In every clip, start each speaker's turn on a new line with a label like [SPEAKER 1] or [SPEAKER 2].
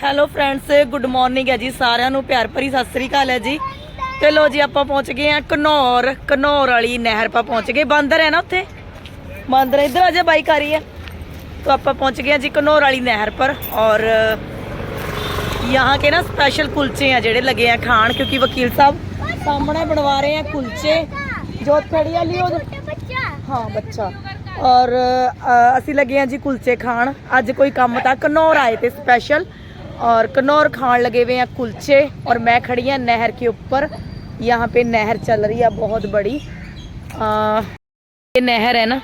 [SPEAKER 1] Hello friends good morning ਹੈ ਜੀ ਸਾਰਿਆਂ ਨੂੰ ਪਿਆਰ ਭਰੀ ਸਤਿ ਸ੍ਰੀ ਅਕਾਲ ਹੈ ਜੀ ਤੇ ਲੋ ਜੀ ਆਪਾਂ ਪਹੁੰਚ ਗਏ ਆ ਘਨੌਰ ਘਨੌਰ ਵਾਲੀ ਨਹਿਰ ਪਾ ਪਹੁੰਚ ਗਏ ਬਾਂਦਰ ਹੈ ਨਾ ਉੱਥੇ ਬਾਂਦਰ ਹੈ, ਇੱਧਰ ਆ ਜਾ ਬਾਈਕ ਆ ਰਹੀ ਹੈ तो ਆਪਾਂ ਪਹੁੰਚ ਗਏ ਆ ਜੀ ਘਨੌਰ ਵਾਲੀ ਨਹਿਰ ਪਰ ਔਰ यहाँ के ना स्पेशल कुलचे हैं ਜਿਹੜੇ ਲੱਗੇ ਆ ਖਾਣ ਕਿਉਂਕਿ ਵਕੀਲ ਸਾਹਿਬ ਸਾਹਮਣੇ ਬਣਵਾ ਰਹੇ ਆ ਕੁਲਚੇ ਜੋਤ ਖੜੀ ਆ ਲਿਓ ਹਾਂ ਬੱਚਾ ਔਰ ਅ, ਅਸੀਂ ਲੱਗੇ ਆ ਜੀ ਕੁਲਚੇ ਖਾਣ ਅੱਜ ਕੋਈ ਕੰਮ ਤਾਂ ਘਨੌਰ ਆਏ थे स्पेशल और कनौर खान लगे हुए हैं कुलचे और मैं खड़ी हैं नहर के ऊपर यहाँ पे नहर चल रही है बहुत बड़ी आ, ये नहर है ना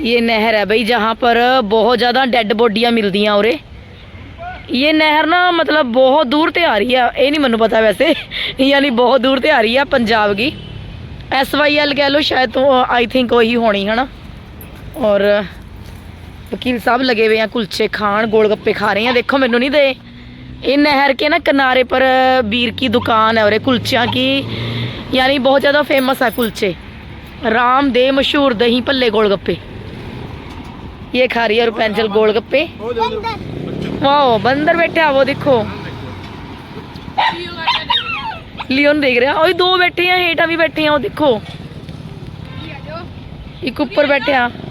[SPEAKER 1] ये नहर है भाई जहाँ पर बहुत ज़्यादा डेड ਬੋਡੀਆਂ ਮਿਲਦੀਆਂ ਉਰੇ ਇਹ ਨਹਿਰ ਨਾ ਮਤਲਬ ਬਹੁਤ ਦੂਰ ਤੇ ਆ ਰਹੀ ਆ ਇਹ ਨਹੀਂ ਮੈਨੂੰ ਪਤਾ ਵੈਸੇ ਯਾਨੀ ਬਹੁਤ ਦੂਰ ਤੇ ਆ ਰਹੀ ਆ ਪੰਜਾਬ ਦੀ ਐਸ ਵਾਈ ਐਲ ਕਹਿ ਲੋ ਸ਼ਾਇਦ ਤੋਂ ਆਈ ਥਿੰਕ ਉਹੀ ਹੋਣੀ ਹਨਾ ਔਰ ਵਕੀਲ ਸਾਹਿਬ ਲਗੇ हुए हैं कुलचे खान गोलगप्पे खा रहे हैं देखो मैनू नहीं दे ये नहर के ना किनारे पर बीर की दुकान है और ये कुलचियाँ की यानी बहुत ज़्यादा फेमस है कुलचे राम दे मशहूर दही भल्ले गोलगप्पे ये खा रही है रुपेंजल गोलगप्पे वाओ बंदर बैठा वो देखो लियोन देख रहे हैं और दो बैठे हैं हेठा भी बैठे हैं वो देखो एक ऊपर बैठे हैं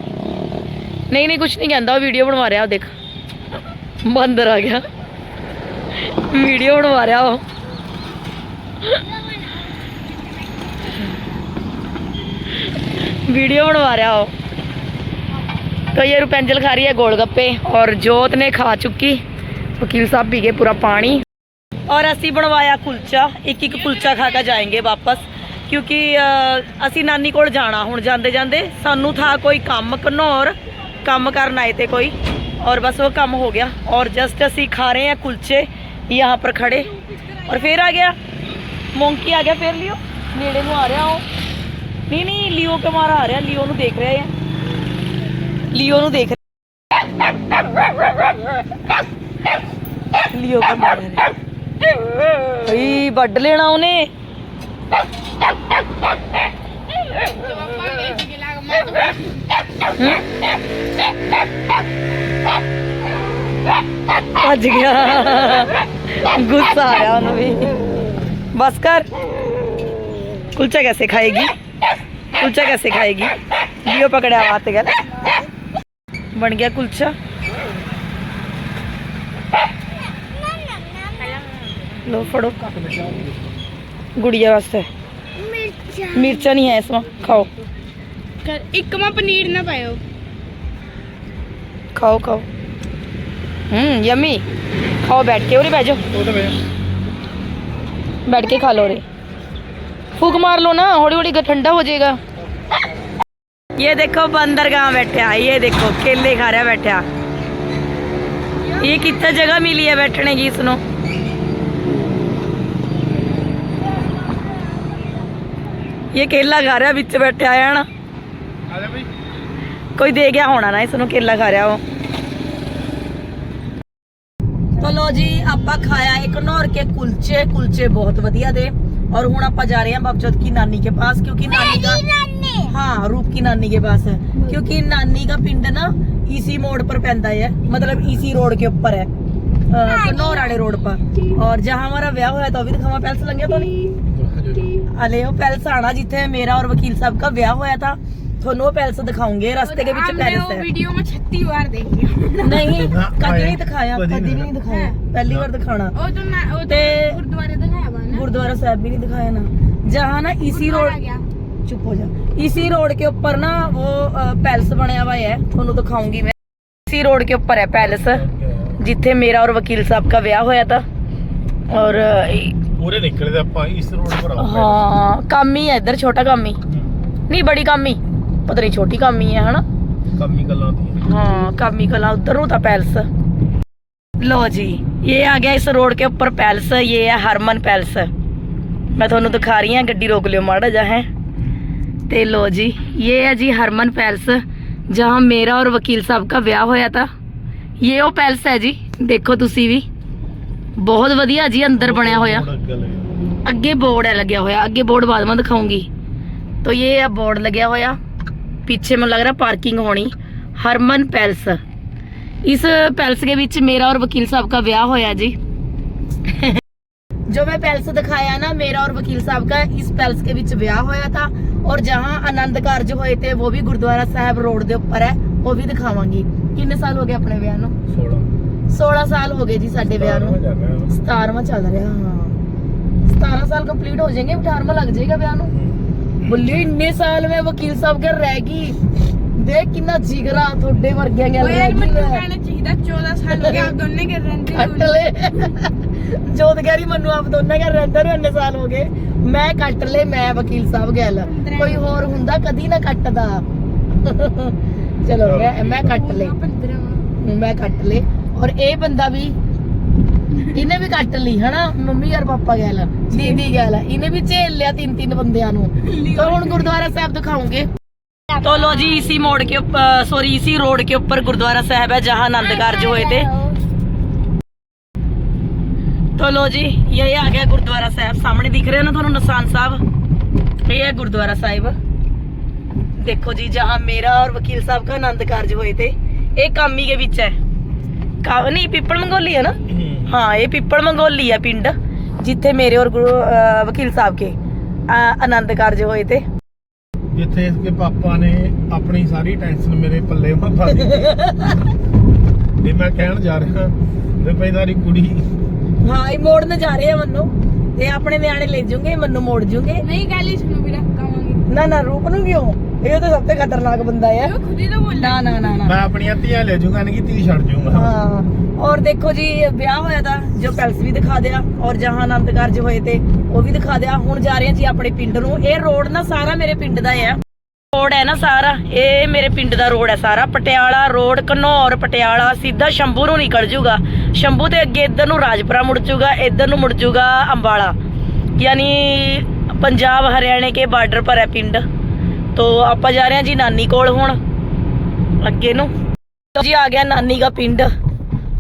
[SPEAKER 1] नहीं नहीं कुछ नहीं कहता वो वीडियो बनवा रहा देख बंदर आ गया वीडियो बनवा रहा वो वीडियो बनवा रहा हो तो ये रुपेंजल खा रही है गोलगप्पे और जोत ने खा चुकी वकील साहब पी गए पूरा पानी ਔਰ ਅਸੀਂ ਬਣਵਾਇਆ ਕੁਲਚਾ ਇੱਕ ਇੱਕ ਕੁਲਚਾ ਖਾ ਕੇ ਜਾਏਂਗੇ ਵਾਪਸ ਕਿਉਂਕਿ ਅ, ਅਸੀਂ ਨਾਨੀ ਕੋਲ ਜਾਣਾ ਹੁਣ ਜਾਂਦੇ ਜਾਂਦੇ ਸਾਨੂੰ ਥਾ ਕੋਈ ਕੰਮ ਘਨੌਰ ਕੰਮ ਕਰਨ ਆਏ ਤੇ ਕੋਈ और बस वो काम हो गया और जस्ट ਅਸੀਂ खा रहे हैं कुलचे यहाँ पर खड़े और फिर आ गया ਮੌਂਕੀ ਆ ਗਿਆ ਫਿਰ ਲਿਓ ਨੇੜੇ ਨੂੰ ਆ ਰਿਹਾ ਉਹ ਨਹੀਂ ਨਹੀਂ ਲਿਓ ਕੇ ਮਾਰਾ ਆ ਰਿਹਾ ਲਿਓ ਨੂੰ ਦੇਖ ਰਿਹਾ ਹੈ ਲਿਓ ਨੂੰ ਦੇਖ ਲਿਓ ਕੇ ਮਾਰ ਰਿਹਾ ਭਈ ਵੱਢ ਲੈਣਾ ਉਹਨੇ ਭੱਜ ਗਿਆ ਗੁੱਸਾ ਆ ਰਿਹਾ ਉਹਨੂੰ ਵੀ बस कर कुलचा कैसे खाएगी कुलचा कैसे खाएगी लियो पकड़ा बात कर बन गया कुलचा लो फड़ो गुड़िया वास्ते मिर्चा नहीं है इसमें खाओ
[SPEAKER 2] ਇੱਕ ਮਾ ਪਨੀਰ ਨਾ ਪਾਇਓ
[SPEAKER 1] खाओ खाओ हम्म यम्मी खाओ बैठ के उरे बैठ जाओ बैठ के खा लो रे फूक मार लो ना हौली हौली ठंडा हो जाएगा ये देखो बंदर कहाँ बैठा ये देखो केले खा रहा बैठा ये कितना जगह मिली है बैठने की इसनो ये केला खा रहा बिच बैठा है ना ਕੋਈ ਦੇ ਗਿਆ ਹੋਣਾ ਨਾ ਇਸ ਨੂੰ ਕੇਲਾ ਖਾ ਰਿਹਾ ਉਹ ਚਲੋ ਜੀ ਆਪਾਂ ਖਾਇਆ ਇੱਕ ਨੌਰ ਕੇ ਕੁਲਚੇ ਕੁਲਚੇ ਬਹੁਤ ਵਧੀਆ ਦੇ और ਹੁਣ ਆਪਾਂ ਜਾ ਰਹੇ ਹਾਂ ਬਾਬਜੋਤ की नानी के पास क्योंकि नानी का हाँ रूप की नानी के पास है क्योंकि नानी का पिंड ना इसी मोड़ पर पैंदा है मतलब इसी रोड के ऊपर है कन्नौर वाले रोड पर और जहाँ हमारा ब्याह हुआ तो अभी दिखावा पैलेस लंघिया तो नहीं अले वो पैलेस आना जिथे मेरा और वकील साहब का ब्याह होया था ਤੁਹਾਨੂੰ ਉਹ ਪੈਲਸ ਦਿਖਾਉਂਗੇ ਰਸਤੇ ਦੇ ਵਿੱਚ ਪੈਲਸ
[SPEAKER 2] ਉਹ
[SPEAKER 1] ਹੈ
[SPEAKER 2] ਵੀਡੀਓ ਮੈਂ 36 ਵਾਰ ਦੇਖੀ
[SPEAKER 1] ਨਹੀਂ ਕਦੀ ਨਹੀਂ ਦਿਖਾਇਆ ਕਦੀ ਵੀ ਨਹੀਂ ਦਿਖਾਇਆ ਪਹਿਲੀ ਵਾਰ ਦਿਖਾਣਾ
[SPEAKER 2] ਉਹ ਤਾਂ ਮੈਂ ਉਹ
[SPEAKER 1] ਤੇ
[SPEAKER 2] ਗੁਰਦੁਆਰੇ ਦਿਖਾਇਆ ਵਾ ਨਾ
[SPEAKER 1] गुरुद्वारा साहब भी नहीं दिखाया ना जहाँ ना इसी
[SPEAKER 2] ਗੁਰਦੁਆਰਾ
[SPEAKER 1] रोड
[SPEAKER 2] ਗਿਆ
[SPEAKER 1] चुप हो जा इसी रोड के ऊपर ना वो अ, पैलेस बनया हुआ है ਤੁਹਾਨੂੰ ਦਿਖਾਉਂਗੀ मैं इसी रोड के ऊपर है पैलेस जिथे मेरा और वकील साहब का ब्याह होया था और अ,
[SPEAKER 3] ਪੂਰੇ ਨਿਕਲਦੇ ਆਪਾਂ ਇਸ ਰੋਡ ਪਰ ਆਉਂਦੇ
[SPEAKER 1] हाँ काम ही है इधर छोटा काम ही नहीं बड़ी काम ही पता नहीं छोटी काम ही है है ना
[SPEAKER 3] ਕੰਮੀ ਗੱਲਾਂ ਹੁੰਦੀਆਂ
[SPEAKER 1] हाँ कामी कला उधर ਨੂੰ ਤਾਂ ਪੈਲਸ लो जी ये आ गया इस रोड के ऊपर पैलेस ये है हरमन पैलेस मैं ਤੁਹਾਨੂੰ ਦਿਖਾ ਰਹੀ ਹਾਂ ਗੱਡੀ ਰੋਕ ਲਿਓ ਮਾੜਾ ਜਿਹਾ ਹੈ ਤੇ लो जी ये है जी हरमन पैलेस जहाँ मेरा और वकील साहब का ਵਿਆਹ ਹੋਇਆ था ये ਉਹ ਪੈਲਸ ਹੈ ਜੀ ਦੇਖੋ ਤੁਸੀਂ ਵੀ ਬਹੁਤ ਵਧੀਆ ਜੀ ਅੰਦਰ ਬਣਿਆ ਹੋਇਆ
[SPEAKER 3] ਥੋੜਾ ਅੱਗੇ ਲੱਗਿਆ।
[SPEAKER 1] ਅੱਗੇ ਬੋਰਡ ਹੈ ਲੱਗਿਆ ਹੋਇਆ ਅੱਗੇ ਬੋਰਡ ਬਾਅਦ ਮੈਂ ਦਿਖਾਉਂਗੀ तो ये है बोर्ड लगा होया पीछे में लग रहा पार्किंग होनी हरमन पैलेस इस पैलेस के ਵਿੱਚ ਮੇਰਾ और वकील साहब का ब्याह होया जी जो मैं पैलेस दिखाया ना मेरा और वकील साहब का इस पैलेस के ਵਿੱਚ ਵਿਆਹ ਹੋਇਆ था और जहां आनंद ਕਾਰਜ ਹੋਏ थे वो भी गुरुद्वारा साहब रोड ਦੇ ਉੱਪਰ ਹੈ ਉਹ ਵੀ ਦਿਖਾਵਾਂਗੀ ਕਿੰਨੇ ਸਾਲ ਹੋ ਗਏ ਆਪਣੇ ਵਿਆਹ ਨੂੰ
[SPEAKER 3] 16
[SPEAKER 1] 16 ਸਾਲ ਹੋ ਗਏ ਜੀ ਸਾਡੇ ਵਿਆਹ ਨੂੰ 17ਵਾਂ ਚੱਲ ਰਿਹਾ ਹਾਂ 17 ਸਾਲ ਕੰਪਲੀਟ ਹੋ ਜਾਣਗੇ 18ਵਾਂ ਲੱਗ ਜਾਏਗਾ ਵਿਆਹ ਨੂੰ ਬੁੱਲੀ ਇੰਨੇ ਸਾਲ ਮੈਂ ਵਕੀਲ ਸਾਹਿਬ ਕੇ ਰਹਿ ਗਈ। ਦੇਖ ਕਿੰਨਾ ਜਿਗਰਾ ਤੁਹਾਡੇ ਵਰਗਿਆਂ ਗੱਲ
[SPEAKER 2] ਓਏ ਮੈਨੂੰ। ਕਹਿਣਾ ਚਾਹੀਦਾ 14 ਸਾਲ ਹੋ ਗਏ ਆਪ ਦੋਨੇ ਕਰ ਰਹਿੰਦੇ
[SPEAKER 1] ਲੈ ਜੋਤ ਗੈਰੀ ਮੈਨੂੰ ਆਪ ਦੋਨਾਂ ਘਰ ਰਹਿੰਦੇ ਨੂੰ ਇੰਨੇ ਸਾਲ ਹੋ ਗਏ। ਮੈਂ ਕੱਟ ਲੈ ਮੈਂ ਵਕੀਲ ਸਾਹਿਬ ਗੱਲ। ਕੋਈ ਹੋਰ ਹੁੰਦਾ ਕਦੀ ਨਾ ਕੱਟਦਾ। ਚਲੋ ਮੈਂ ਮੈਂ ਕੱਟ ਲੈ
[SPEAKER 2] 15
[SPEAKER 1] ਮੈਂ ਕੱਟ ਲੇ ਔਰ ਇਹ ਬੰਦਾ ਵੀ ਇਹਨੇ ਵੀ ਕੱਟ ਲਈ ਹਨਾ ਮੰਮੀ ਔਰ ਪਾਪਾ ਗੱਲ ਦੀਦੀ ਗੱਲ ਇਹਨੇ ਵੀ ਝੇਲ ਲਿਆ ਤਿੰਨ ਤਿੰਨ ਬੰਦਿਆਂ ਨੂੰ ਤਾਂ ਹੁਣ ਗੁਰਦੁਆਰਾ ਸਾਹਿਬ ਦਿਖਾਉਂਗੇ तो लो जी इसी मोड़ के ऊपर सॉरी इसी रोड के ऊपर गुरुद्वारा साहब है जहाँ आनंद कार्य हुए थे तो लो जी यही आ गया गुरुद्वारा साहब सामने दिख रहे हैं ना ਤੁਹਾਨੂੰ ਨਿਸ਼ਾਨ ਸਾਹਿਬ ਇਹ ਹੈ ਗੁਰਦੁਆਰਾ ਸਾਹਿਬ देखो जी जहाँ मेरा और वकील साहब का आनंद कार्य हुए थे ਇਹ ਕਾਮੀ ਦੇ ਵਿੱਚ ਹੈ ਕਾ ਨਹੀਂ ਪਿੱਪਲ ਮੰਗੋਲੀ ਹੈ ਨਾ ਹਾਂ ਇਹ ਪਿੱਪਲ ਮੰਗੋਲੀ ਹੈ ਪਿੰਡ ਜਿੱਥੇ ਮੇਰੇ ਔਰ ਗੁਰੂ ਵਕੀਲ ਸਾਹਿਬ ਕੇ ਆਨੰਦ ਕਾਰਜ ਹੋਏ ਤੇ।
[SPEAKER 3] ਜਿੱਥੇ ਇਸਕੇ ਪਾਪਾ ਨੇ ਆਪਣੀ ਸਾਰੀ ਟੈਨਸ਼ਨ ਮੇਰੇ ਪੱਲੇ ਮਾ ਦਿੱਤੀ। ਤੇ ਮੈਂ ਕਹਿਣ ਜਾ ਰਿਹਾ ਤੇ ਪੈਦਾਰੀ ਕੁੜੀ।
[SPEAKER 1] ਹਾਂ ਇਹ ਮੋੜਨ ਜਾ ਰਹੇ ਆ ਮੰਨੂ। ਤੇ ਆਪਣੇ ਨਿਆਣੇ ਲੈ ਜੂਗੇ ਮੰਨੂ ਮੋੜ ਜੂਗੇ।
[SPEAKER 2] ਨਹੀਂ ਗੱਲ ਇਸ ਨੂੰ ਵੀ ਰੱਖਾਂਗੇ
[SPEAKER 1] ਨਾ ਨਾ ਰੂਪ ਨੂੰ ਕਿਉਂ? ਇਹ ਤਾਂ ਸਭ ਤੋਂ ਖਤਰਨਾਕ ਬੰਦਾ ਹੈ।
[SPEAKER 2] ਉਹ ਖੁਦ ਹੀ ਤਾਂ ਬੋਲ
[SPEAKER 1] ਨਾ ਨਾ ਨਾ ਨਾ।
[SPEAKER 3] ਮੈਂ ਆਪਣੀਆਂ ਧੀਆਂ ਲੈ ਜੂਗਾ ਨਹੀਂ ਕਿ ਧੀ ਛੱਡ ਜੂਗਾ
[SPEAKER 1] ਹਾਂ। ਔਰ ਦੇਖੋ ਜੀ ਵਿਆਹ ਹੋਇਆ ਤਾਂ ਜੋ ਪੈਲਸ ਵੀ ਦਿਖਾ ਦਿਆ ਔਰ ਜਹਾਂ ਆਨੰਦ ਕਾਰਜ ਹੋਏ ਤੇ ਉਹ ਵੀ ਦਿਖਾ ਦਿਆ। ਹੁਣ ਜਾ ਰਹੇ ਹਾਂ ਜੀ ਆਪਣੇ ਪਿੰਡ ਨੂੰ। ਇਹ ਰੋਡ ਨਾ ਸਾਰਾ ਮੇਰੇ ਪਿੰਡ ਦਾ ਹੈ ਰੋਡ ਹੈ ਨਾ ਸਾਰਾ। ਇਹ ਮੇਰੇ ਪਿੰਡ ਦਾ ਰੋਡ ਹੈ ਸਾਰਾ। ਪਟਿਆਲਾ ਰੋਡ ਘਨੌਰ ਪਟਿਆਲਾ। ਸਿੱਧਾ ਸ਼ੰਭੂ ਨੂੰ ਨਿਕਲ ਜੂਗਾ। ਸ਼ੰਭੂ ਤੇ ਅੱਗੇ ਇੱਧਰ ਨੂੰ ਰਾਜਪੁਰਾ ਮੁੜ ਜੂਗਾ ਇੱਧਰ ਨੂੰ ਮੁੜ ਜੂਗਾ ਅੰਬਾਲਾ। ਯਾਨੀ ਪੰਜਾਬ ਹਰਿਆਣੇ ਕੇ ਬਾਰਡਰ ਪਰ ਹੈ ਪਿੰਡ। ਤੋ ਆਪਾਂ ਜਾ ਰਹੇ ਹਾਂ ਜੀ ਨਾਨੀ ਕੋਲ ਹੁਣ ਅੱਗੇ ਨੂੰ ਜੀ ਆ ਗਿਆ ਨਾਨੀ ਦਾ ਪਿੰਡ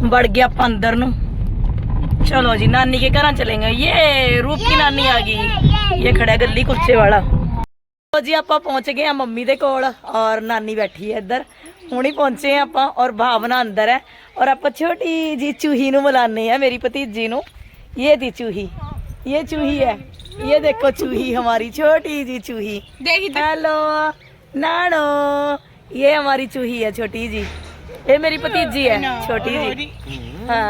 [SPEAKER 1] ਵੜ ਗਿਆ ਆਪਾਂ ਅੰਦਰ ਨੂੰ ਚਲੋ ਜੀ ਨਾਨੀ के घर चलेंगे ये रूप की नानी आ गई ये खड़ा है गली कुर्से वाला ਲੋ ਜੀ ਆਪਾਂ ਪਹੁੰਚ ਗਏ ਆ ਮੰਮੀ ਦੇ ਕੋਲ ਔਰ ਨਾਨੀ ਬੈਠੀ ਹੈ ਇੱਧਰ ਹੁਣੀ ਪਹੁੰਚੇ ਆ ਆਪਾਂ ਔਰ ਭਾਵਨਾ ਅੰਦਰ ਹੈ ਔਰ ਆਪਾਂ ਛੋਟੀ ਜੀ ਚੂਹੀ ਨੂੰ ਮਿਲਾਨੇ ਆ ਮੇਰੀ ਭਤੀਜੀ ਨੂੰ ਇਹ ਦੀ ਚੂਹੀ ਇਹ ਚੂਹੀ ਹੈ ਇਹ ਦੇਖੋ ਚੂਹੀ हमारी छोटी जी चूही
[SPEAKER 2] ਦੇਖੀ ਤਾਂ
[SPEAKER 1] हेलो नानो ये हमारी चूही है छोटी जी ये मेरी भतीजी है छोटी जी हाँ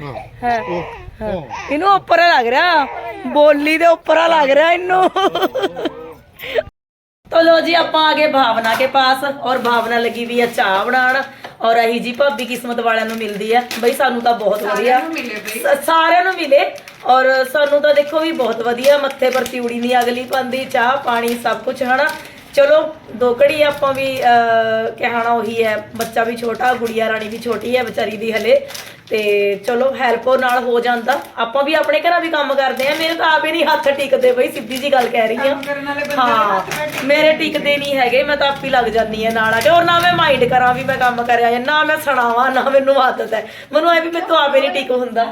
[SPEAKER 1] हाँ हाँ ਇਹਨੂੰ ਉੱਪਰ ਲੱਗ ਰਿਹਾ ਬੋਲੀ ਦੇ ਉੱਪਰ ਲੱਗ ਰਿਹਾ ਇਹਨੂੰ तो लो जी ਆਪਾਂ ਆ ਗਏ ਭਾਵਨਾ ਕੇ ਪਾਸ ਔਰ ਭਾਵਨਾ ਲੱਗੀ ਵੀ ਆ ਚਾਹ ਬਣਾਉਣ ਔਰ ਅਹੀ ਜੀ ਭਾਬੀ ਕਿਸਮਤ ਵਾਲਿਆਂ ਨੂੰ ਮਿਲਦੀ ਆ ਬਈ ਸਾਨੂੰ ਤਾਂ ਬਹੁਤ ਵਧੀਆ ਸ- ਸਾਰਿਆਂ ਨੂੰ ਮਿਲੇ ਔਰ ਸਾਨੂੰ ਤਾਂ ਦੇਖੋ ਵੀ ਬਹੁਤ ਵਧੀਆ ਮੱਥੇ ਪਰ ਤਿਉੜੀ ਨਹੀਂ ਅਗਲੀ ਪਾਉਂਦੀ ਚਾਹ ਪਾਣੀ ਸਭ ਕੁਝ ਹਨਾ? ਚਲੋ ਦੋ ਘੜੀ ਆਪਾਂ ਵੀ ਕਹਿਣਾ ਉਹੀ ਹੈ ਬੱਚਾ ਵੀ ਛੋਟਾ ਗੁੜੀਆ ਰਾਣੀ ਵੀ ਛੋਟੀ ਹੈ ਵਿਚਾਰੀ ਦੀ ਹਲੇ। ਤੇ ਚਲੋ ਹੈਲਪ ਨਾਲ ਹੋ ਜਾਂਦਾ। ਆਪਾਂ ਵੀ ਆਪਣੇ ਘਰਾਂ ਵੀ ਕੰਮ ਕਰਦੇ ਆ ਮੇਰੇ ਤਾਂ ਆਪੇ ਨਹੀਂ ਹੱਥ ਟਿਕਦੇ ਬਈ ਸਿੱਧੀ ਜੀ ਗੱਲ ਕਹਿ ਰਹੀ ਆ ਹਾਂ ਮੇਰੇ ਟਿਕਦੇ ਨਹੀਂ ਹੈਗੇ ਮੈਂ ਤਾਂ ਆਪੀ ਲੱਗ ਜਾਂਦੀ ਆ ਨਾਲ ਆ ਕੇ। ਔਰ ਨਾ ਮੈਂ ਮਾਈਂਡ ਕਰਾਂ ਵੀ ਮੈਂ ਕੰਮ ਕਰਿਆ ਜਾਂ ਨਾ ਮੈਂ ਸੁਣਾਵਾਂ ਨਾ ਮੈਨੂੰ ਆਦਤ ਹੈ। ਮੈਨੂੰ ਐ ਵੀ ਮੈਂ ਤਾਂ ਆਪੇ ਨਹੀਂ ਟਿਕ ਹੁੰਦਾ।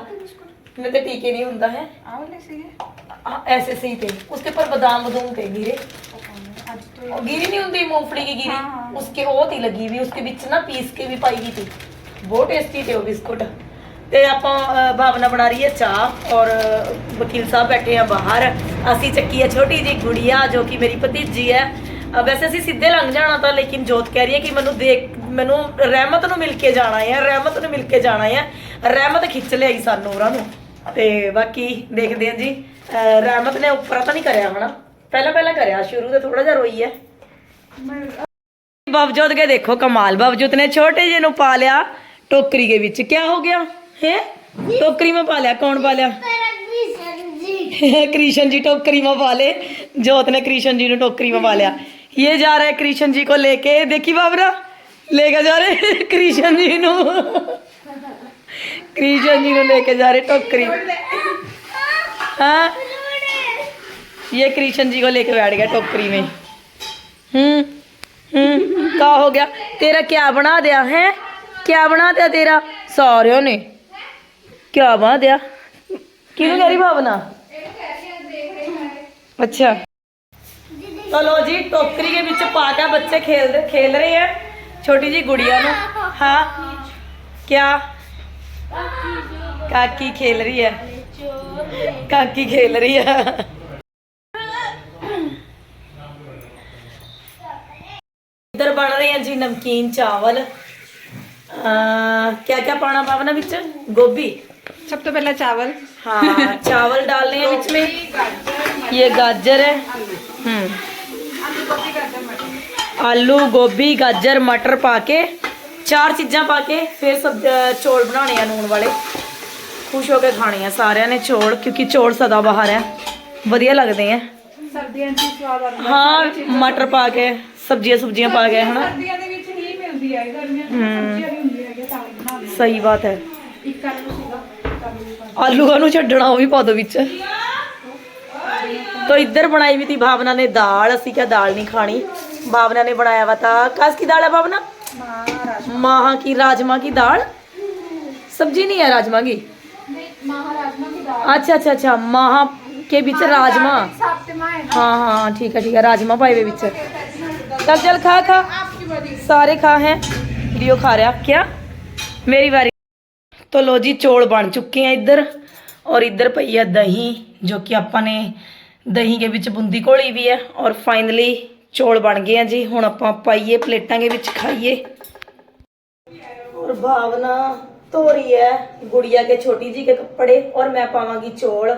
[SPEAKER 1] ਮੈਂ ਤੇ ਟਿਕੇ ਨਹੀਂ ਹੁੰਦਾ ਹੈ हाँ, ऐसे सही थे उसके ऊपर बादाम बदूम थे गिरे और गिरी नहीं होती मूंगफली की गिरी उसके वो थी लगी हुई उसके बीच ना पीस के भी पाई हुई थी बहुत टेस्टी थे वो बिस्कुट ਤੇ ਆਪਾਂ ਅ, ਭਾਵਨਾ ਬਣਾ ਰਹੀ ਹੈ ਚਾਹ ਔਰ ਅ, ਵਕੀਲ ਸਾਹਿਬ ਬੈਠੇ ਆ ਬਾਹਰ ਅਸੀਂ ਚੱਕੀ ਹੈ ਛੋਟੀ ਜੀ ਗੁੜੀਆ ਜੋ ਕਿ ਮੇਰੀ ਭਤੀਜੀ ਹੈ ਅ, ਵੈਸੇ ਅਸੀਂ ਸਿੱਧੇ ਲੰਘ ਜਾਣਾ ਤਾਂ ਲੇਕਿਨ ਜੋਤ ਕਹਿ ਰਹੀ ਹੈ ਕਿ ਮੈਨੂੰ ਦੇਖ ਮੈਨੂੰ ਰਹਿਮਤ ਨੂੰ ਮਿਲ ਕੇ ਜਾਣਾ ਹੈ ਰਹਿਮਤ ਨੂੰ ਮਿਲ ਕੇ ਜਾਣਾ ਹੈ ਰਹਿਮਤ ਖਿੱਚ ਲਿਆਈ ਸਾਨੂੰ ਉਹਨਾਂ ਨੂੰ ਤੇ ਬਾਕੀ ਦੇਖਦੇ ਹਾਂ ਜੀ ਅਹ ਰਹਿਮਤ ਨੇ ਉੱਪਰ ਤਾਂ ਨਹੀਂ ਕਰਿਆ ਹਨਾ ਪਹਿਲਾਂ ਪਹਿਲਾਂ ਕਰਿਆ ਸ਼ੁਰੂ ਤੇ ਥੋੜਾ ਜਿਹਾ ਰੋਈ ਹੈ ਬਵਜੋਤ ਕੇ ਦੇਖੋ ਕਮਾਲ ਬਵਜੋਤ ਨੇ ਛੋਟੇ ਜਿਹੇ ਨੂੰ ਪਾ ਲਿਆ ਟੋਕਰੀ ਦੇ ਵਿੱਚ ਕੀ ਹੋ ਗਿਆ ਹੈ ਟੋਕਰੀ में पा लिया कौन पा लिया कृष्ण जी टोकरी में पा ले जोत ने कृष्ण जी ने टोकरी में पा लिया ये जा रहा है कृष्ण जी को लेके देखी बाबरा लेके जा रहे कृष्ण जी नु क्रीजन जी ने लेके जा रहे, टोकरी। हाँ? ये कृष्ण जी को लेके बैठ गया टोकरी में। हम्म हम्म क्या हो गया? तेरा क्या बना दिया, है? क्या बना दिया तेरा? सारे ने। क्या बना दिया? क्यों रही भावना? अच्छा। तो लो जी, टोकरी के बीच पाका बच्चे खेल खेल रहे हैं। छोटी जी गुड़िया ना। हाँ? क्या? काकी खेल रही है। काकी खेल रही है। इधर बन रहे हैं जी नमकीन चावल। आ, क्या क्या पाना पावना बिच गोभी?
[SPEAKER 2] सब तो पहला चावल।
[SPEAKER 1] हाँ चावल डाल रहे हैं बीच में। ये गाजर है। हम्म। आलू गोभी गाजर मटर पाके। ਚਾਰ ਚੀਜ਼ਾਂ ਪਾ ਕੇ ਫਿਰ ਸਬ ਚੌਲ ਬਣਾਉਣੇ ਆ ਨੂਣ ਵਾਲੇ ਖੁਸ਼ ਹੋ ਕੇ ਖਾਣੇ ਆ ਸਾਰਿਆਂ ਨੇ ਚੌਲ ਕਿਉਂਕਿ ਚੌਲ ਸਦਾ ਬਾਹਰ ਹੈ ਵਧੀਆ ਲੱਗਦੇ ਆ
[SPEAKER 2] ਸਰਦੀਆਂ 'ਚ ਹੀ ਸਵਾਦ ਆਉਂਦਾ
[SPEAKER 1] ਹਾਂ ਮਟਰ ਪਾ ਕੇ ਸਬਜ਼ੀਆਂ ਸੁਬਜ਼ੀਆਂ ਪਾ ਕੇ ਹਨਾ
[SPEAKER 2] ਸਰਦੀਆਂ ਦੇ ਵਿੱਚ ਹੀ ਮਿਲਦੀ ਹੈ ਗਰਮੀਆਂ 'ਚ ਸਬਜ਼ੀਆਂ ਵੀ ਹੁੰਦੀਆਂ ਹੈਗੀਆਂ ਚਾਵਲ ਬਣਾ ਲਏ
[SPEAKER 1] ਸਹੀ ਬਾਤ ਹੈ
[SPEAKER 2] ਇੱਕ ਆਲੂ ਸੀਗਾ ਇੱਕ ਆਲੂ ਵੀ ਪਾ
[SPEAKER 1] ਆਲੂਆਂ ਨੂੰ ਛੱਡਣਾ ਉਹ ਵੀ ਪਾ ਦੋ ਵਿੱਚ तो इधर बनाई हुई थी भावना ने दाल ਅਸੀਂ क्या दाल नहीं खानी भावना ने बनाया हुआ था कस की दाल है भावना
[SPEAKER 2] ਮਹਾਰਾਜ
[SPEAKER 1] माह की राजमा की दाल? सब्ज़ी नहीं है राजमा की? अच्छा अच्छा अच्छा माह के बीच राजमा। हाँ, हाँ हाँ ठीक है ठीक है राजमा पाए हुए चल चल खा खा। सारे खा हैं। लियो खा रहे आप क्या? मेरी बारी। तो लो जी चौल बन चुके हैं इधर। और इधर पई है दही जो कि आपने दही के बिच बूंदी घोली भी है। और फाइनली ਚੌਲ ਬਣ ਗਏ ਆ ਜੀ ਹੁਣ ਆਪਾਂ ਪਾਈਏ ਪਲੇਟਾਂ ਦੇ ਵਿੱਚ ਖਾਈਏ और भावना धो रही है गुड़िया के छोटी जी के कपड़े और मैं पावांगी चौल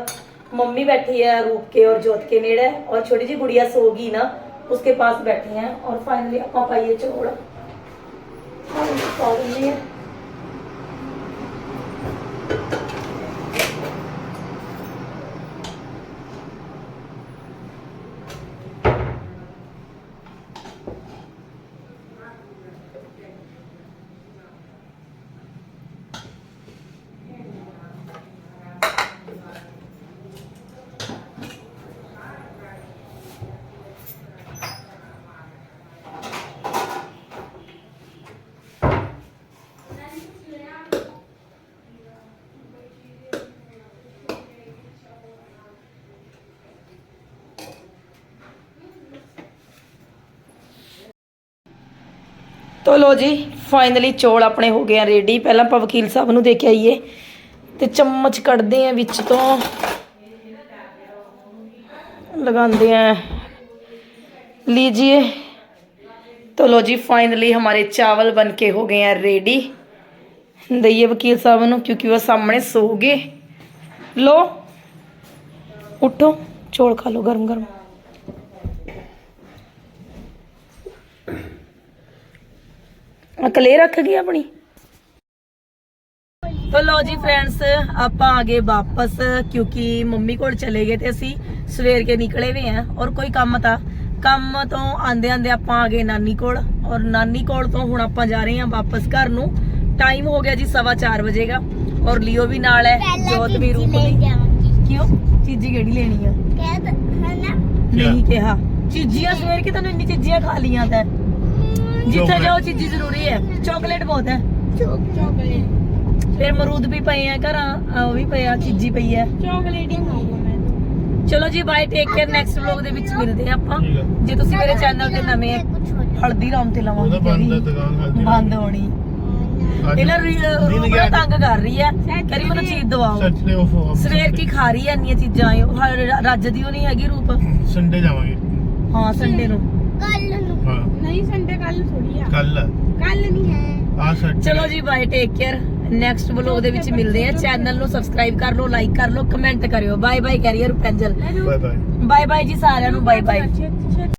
[SPEAKER 1] मम्मी बैठी है रूप के और जोत के नेड़े और छोटी जी गुड़िया सोगी ना उसके पास बैठे हैं और फाइनली अपा पाइए चौल ਤੋ ਲੋ ਜੀ ਫਾਈਨਲੀ ਚੌਲ ਆਪਣੇ ਹੋ ਗਏ ਆ ਰੈਡੀ ਪਹਿਲਾਂ ਆਪਾਂ ਵਕੀਲ ਸਾਹਿਬ ਨੂੰ ਦੇ ਕੇ ਆਈਏ ਤੇ ਚਮਚ ਕੱਢਦੇ ਆ ਵਿੱਚ ਤੋਂ लगाते हैं लीजिए तो लो जी फाइनली हमारे चावल बन के हो गए हैं रेडी दइए वकील साहब ਨੂੰ क्योंकि वो सामने सो गए लो उठो चौल खा लो गरम गरम ਅਕਲੇ ਰੱਖ ਗਈ ਆਪਣੀ। ਤੋ ਲੋ ਜੀ ਫਰੈਂਡਸ ਆਪਾਂ ਆ ਗਏ ਵਾਪਸ ਕਿਉਂਕਿ ਮੰਮੀ ਕੋਲ ਚਲੇ ਗਏ ਤੇ ਅਸੀਂ ਸਵੇਰ ਕੇ ਨਿਕਲੇ ਵੇ ਆ ਔਰ ਕੋਈ ਕੰਮ ਤਾਂ। ਕੰਮ ਤੋਂ ਆਂਦੇ ਆਂਦੇ ਆਪਾਂ ਆ ਗਏ ਨਾਨੀ ਕੋਲ ਔਰ ਨਾਨੀ ਕੋਲ ਤੋਂ ਹੁਣ ਆਪਾਂ ਜਾ ਰਹੇ ਹਾਂ ਵਾਪਸ ਘਰ ਨੂੰ। ਟਾਈਮ ਹੋ ਗਿਆ ਜੀ 4:30 ਵਜੇ ਦਾ ਔਰ ਲਿਓ ਵੀ ਨਾਲ ਹੈ ਜੋਤ ਵੀ ਰੂਪ ਵੀ ਕਿਉਂ? ਚੀਜ਼ੀ ਕਿਹੜੀ ਲੈਣੀ ਆ? ਨਹੀਂ ਕਿਹਾ। ਚੀਜ਼ੀਆਂ ਸਵੇਰ ਕੇ ਤੈਨੂੰ ਇੰਨੀ ਚੀਜ਼ੀਆਂ ਖਾ ਲੀਆਂ ਤਾਂ। ਜਿੱਥੇ. ਜਾਓ ਚੀਜ਼ੀ ਜ਼ਰੂਰੀ ਹੈ। ਚਾਕਲੇਟ ਬਹੁਤ ਹੈ।
[SPEAKER 2] ਚਾਕਲੇਟ
[SPEAKER 1] ਫਿਰ ਮਰੂਦ ਵੀ ਪਏ ਆ ਘਰਾਂ ਉਹ ਵੀ ਪਏ ਆ ਚੀਜ਼ੀ ਪਈ ਹੈ।
[SPEAKER 2] ਚਾਕਲੇਟ ਹੀ ਖਾਊਂਗਾ ਮੈਂ
[SPEAKER 1] ਚਲੋ ਜੀ bye take care next vlog ਦੇ ਵਿੱਚ ਮਿਲਦੇ ਆ ਆਪਾਂ।
[SPEAKER 3] ਠੀਕ ਆ।
[SPEAKER 1] ਜੇ ਤੁਸੀਂ ਮੇਰੇ ਚੈਨਲ ਤੇ ਨਵੇਂ ਆ ਹਲਦੀ ਰਾਮ ਤੇ
[SPEAKER 3] ਉਹਦਾ
[SPEAKER 1] ਲਵਾਂਗੇ
[SPEAKER 3] ਬੰਦ ਹੈ
[SPEAKER 1] ਤੇਰੀ।
[SPEAKER 3] ਦੁਕਾਨ ਹਲਦੀ
[SPEAKER 1] ਬੰਦ ਹੋਣੀ। ਇਹਨਾਂ
[SPEAKER 3] ਦਿਨ ਗਿਆ
[SPEAKER 1] ਤੰਗ ਕਰ ਰਹੀ ਹੈ। ਕਰੀ ਮੈਨੂੰ ਚੀਜ਼ ਦਵਾਓ। ਸਵੇਰ ਕੀ ਖਾ ਰਹੀ ਐ ਇੰਨੀਆਂ ਚੀਜ਼ਾਂ ਇਹ ਉਹ ਹ- ਰੱਜ ਦੀ ਉਹ ਨਹੀਂ ਹੈਗੀ ਰੂਪ।
[SPEAKER 3] ਸੰਡੇ ਜਾਵਾਂਗੇ।
[SPEAKER 1] ਹਾਂ ਸੰਡੇ ਨੂੰ।
[SPEAKER 3] ਹਾਂ
[SPEAKER 2] ਨਹੀਂ ਸੰਡੇ ਕੱਲ ਥੋੜੀ ਆ।
[SPEAKER 3] ਕੱਲ
[SPEAKER 2] ਕੱਲ ਨਹੀਂ ਹੈ।
[SPEAKER 3] ਆ ਸੱਚ
[SPEAKER 1] ਚਲੋ ਜੀ bye take care next vlog ਦੇ ਵਿੱਚ ਮਿਲਦੇ ਆ ਚੈਨਲ ਨੂੰ ਸਬਸਕ੍ਰਾਈਬ ਕਰ ਲਓ ਲਾਈਕ ਕਰ ਲਓ ਕਮੈਂਟ ਕਰਿਓ। ਬਾਏ ਬਾਏ ਕੈਰੀਅਰ ਪੈਂਜਲ
[SPEAKER 3] ਬਾਏ ਬਾਏ
[SPEAKER 1] ਬਾਏ ਬਾਏ ਜੀ ਸਾਰਿਆਂ ਨੂੰ ਬਾਏ ਬਾਏ